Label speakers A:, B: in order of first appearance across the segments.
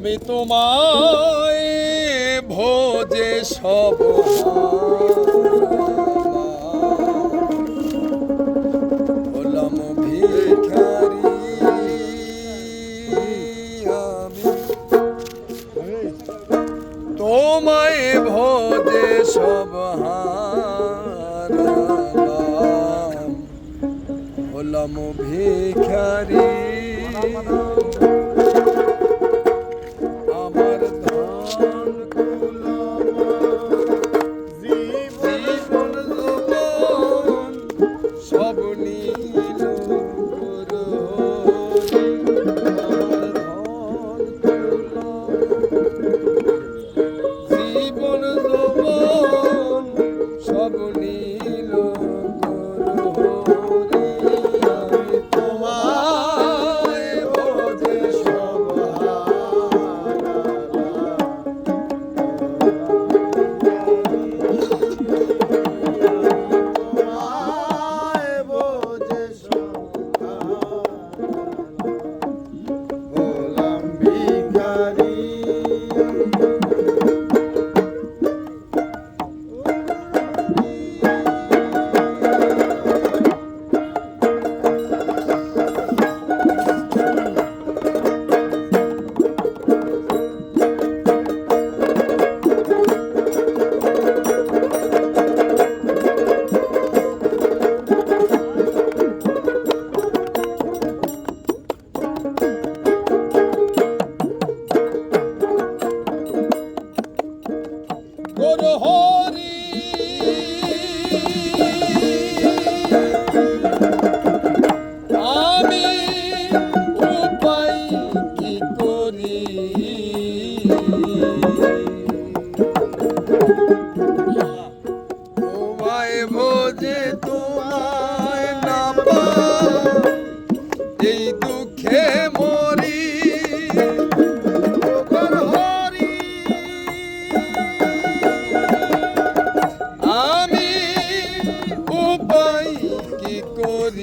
A: তবে তোমায় ভোজে সব হলাম আমি তোমায় সব হলাম ভিখারি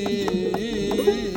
A: Yeah.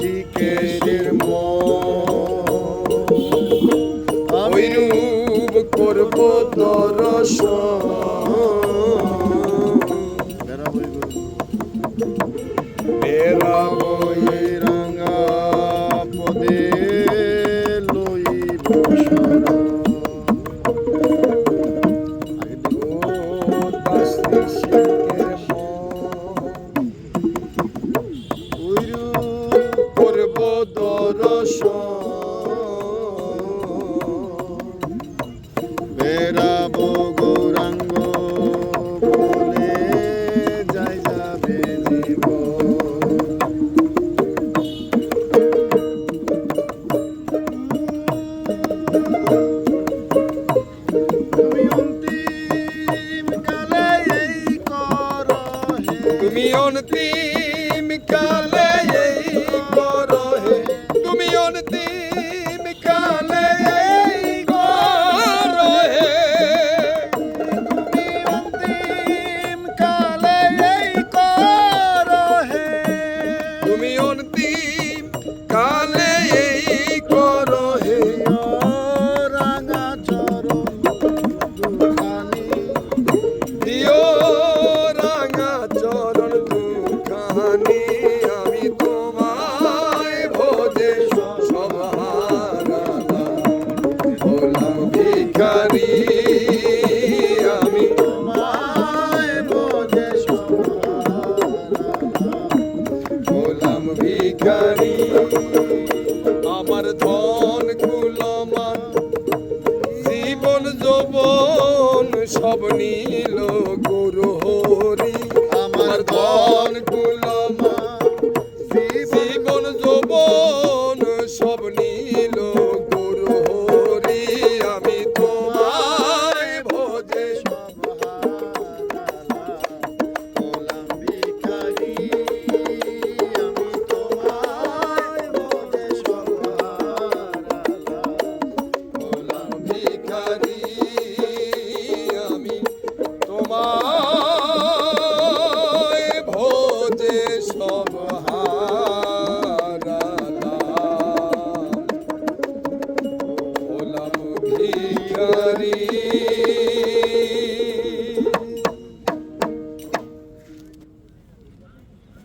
A: শিকেরের আমি রূপ করব
B: দরশ
A: মেরা দর্শন
B: আমার ধন কুলমান জীবন
A: যৌবন
B: সব নীল
A: গুরু হরি। আমার ধন কুল